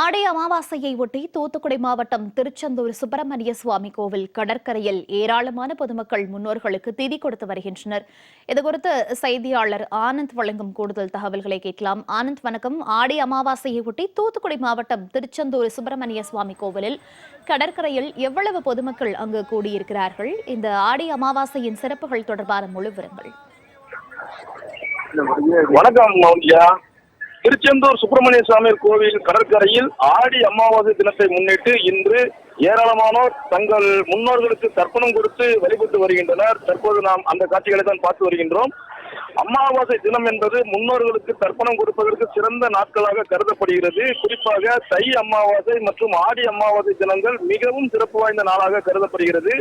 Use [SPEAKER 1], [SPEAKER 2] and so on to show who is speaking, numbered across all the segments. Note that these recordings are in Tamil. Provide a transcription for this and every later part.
[SPEAKER 1] ஆடை அமாவாசையை ஒட்டி தூத்துக்குடி மாவட்டம் திருச்செந்தூர் சுப்பிரமணிய சுவாமி கோவில் கடற்கரையில் ஏராளமான பொதுமக்கள் முன்னோர்களுக்கு திதி கொடுத்து வருகின்றனர். இதுகுறித்து செய்தியாளர் ஆனந்த் வழங்கும் கூடுதல் தகவல்களை கேட்கலாம். ஆனந்த் வணக்கம். ஆடை அமாவாசையை ஒட்டி தூத்துக்குடி மாவட்டம் திருச்செந்தூர் சுப்பிரமணிய சுவாமி கோவிலில் கடற்கரையில் எவ்வளவு பொதுமக்கள் அங்கு கூடியிருக்கிறார்கள்? இந்த ஆடை அமாவாசையின் சிறப்புகள் தொடர்பான முழு விவரங்கள்.
[SPEAKER 2] வணக்கம் மௌலியா திருச்செந்தூர் சுப்பிரமணிய சுவாமி கோவில் கடற்கரையில் ஆடி அமாவாசை தினத்தை முன்னிட்டு இன்று ஏராளமானோர் தங்கள் முன்னோர்களுக்கு தர்ப்பணம் கொடுத்து வழிபட்டு வருகின்றனர். தற்போது நாம் அந்த காட்சிகளை தான் பார்த்து வருகின்றோம். அமாவாசை தினம் என்பது முன்னோர்களுக்கு தர்ப்பணம் கொடுப்பதற்கு சிறந்த நாட்களாக கருதப்படுகிறது. குறிப்பாக தை அமாவாசை மற்றும் ஆடி அமாவாசை தினங்கள் மிகவும் சிறப்பு வாய்ந்த நாளாக கருதப்படுகிறது.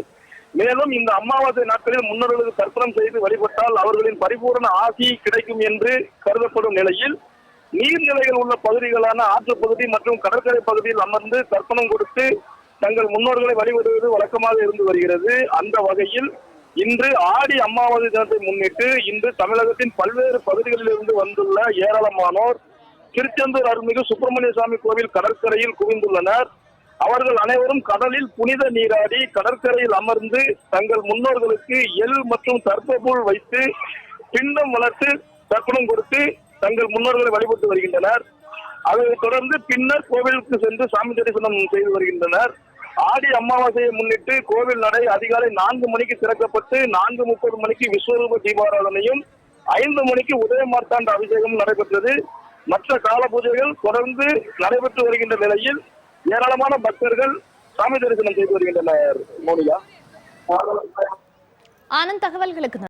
[SPEAKER 2] மேலும் இந்த அமாவாசை நாட்களில் முன்னோர்களுக்கு தர்ப்பணம் செய்து வழிபட்டால் அவர்களின் பரிபூரண ஆசி கிடைக்கும் என்று கருதப்படும் நிலையில் நீர்நிலைகள் உள்ள பகுதிகளான ஆற்று பகுதி மற்றும் கடற்கரை பகுதியில் அமர்ந்து தர்ப்பணம் கொடுத்து தங்கள் முன்னோர்களை வழிபடுவது வழக்கமாக இருந்து வருகிறது. அந்த வகையில் இன்று ஆடி அமாவாசை தினத்தை முன்னிட்டு இன்று தமிழகத்தின் பல்வேறு பகுதிகளில் இருந்து வந்துள்ள ஏராளமானோர் திருச்செந்தூர் அருள்மிகு சுப்பிரமணிய சுவாமி கோவில் கடற்கரையில் குவிந்துள்ளனர். அவர்கள் அனைவரும் கடலில் புனித நீராடி கடற்கரையில் அமர்ந்து தங்கள் முன்னோர்களுக்கு எள் மற்றும் தர்ப்பபூல் வைத்து பிண்டம் வளர்த்து தர்ப்பணம் கொடுத்து தங்கள் முன்னோர்களை வழிபட்டு வருகின்றனர். அதை தொடர்ந்து பின்னர் கோவிலுக்கு சென்று சாமி தரிசனம் செய்து வருகின்றனர். ஆடி அமாவாசையை முன்னிட்டு கோவில் நடை அதிகாலை நான்கு மணிக்கு திறக்கப்பட்டு நான்கு முப்பது மணிக்கு விஸ்வரூப தீபாராதனையும் ஐந்து மணிக்கு உதயமார்த்தாண்ட அபிஷேகமும் நடைபெற்றது. மற்ற கால பூஜைகள் தொடர்ந்து நடைபெற்று வருகின்ற நிலையில் ஏராளமான பக்தர்கள் சாமி தரிசனம் செய்து வருகின்றனர். மோனிகா.
[SPEAKER 1] ஆனந்த் தகவல்களுக்கு